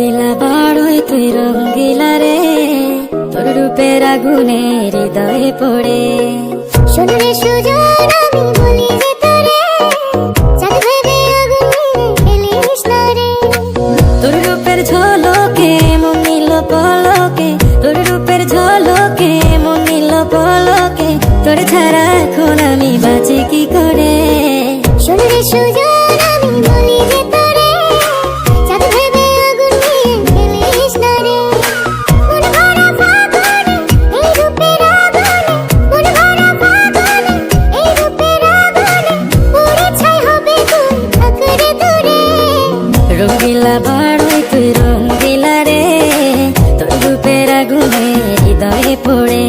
রঙ্গিলা বাড়ই তুই রঙ্গিলা রে তোর রূপে রাগুনে হৃদয়ে পড়ে শোনো তোর পলকে। পলকে। ছাড়া এখন আমি বাঁচি কি করে? শোনো রে আগুনে হৃদয়ে পড়ে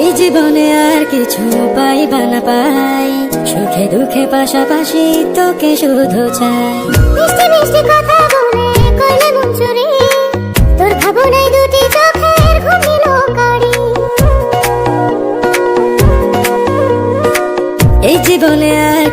এই জীবনে আর কিছু পাই বা না পাই, সুখে দুঃখে পাশাপাশি তোকে শুধু চাই। মিষ্টি মিষ্টি কথা এই জীবনে আর